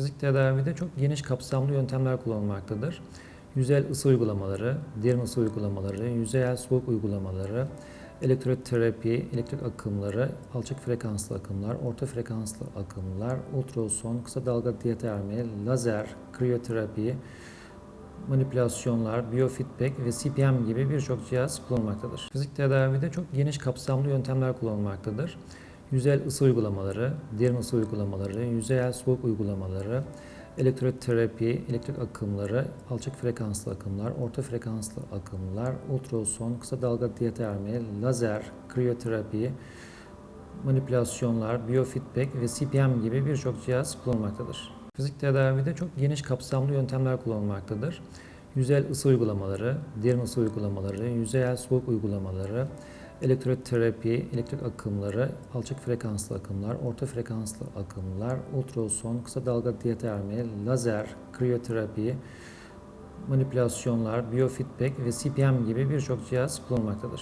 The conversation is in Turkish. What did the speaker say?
Fizik tedavide çok geniş kapsamlı yöntemler kullanılmaktadır. Yüzeyel ısı uygulamaları, derin ısı uygulamaları, yüzeyel soğuk uygulamaları, elektroterapi, elektrik akımları, alçak frekanslı akımlar, orta frekanslı akımlar, ultrason, kısa dalga diyatermi, lazer, kriyoterapi, manipülasyonlar, biofeedback ve CPM gibi birçok cihaz kullanılmaktadır. Fizik tedavide çok geniş kapsamlı yöntemler kullanılmaktadır. Yüzeyel ısı uygulamaları, derin ısı uygulamaları, yüzeyel soğuk uygulamaları, elektroterapi, elektrik akımları, alçak frekanslı akımlar, orta frekanslı akımlar, ultrason, kısa dalga diyatermi, lazer, kriyoterapi, manipülasyonlar, biofeedback ve CPM gibi birçok cihaz kullanılmaktadır. Fizik tedavide çok geniş kapsamlı yöntemler kullanılmaktadır. Yüzeyel ısı uygulamaları, derin ısı uygulamaları, yüzeyel soğuk uygulamaları, elektroterapi, elektrik akımları, alçak frekanslı akımlar, orta frekanslı akımlar, ultrason, kısa dalga diyatermi, lazer, kriyoterapi, manipülasyonlar, biofeedback ve CPM gibi birçok cihaz kullanılmaktadır.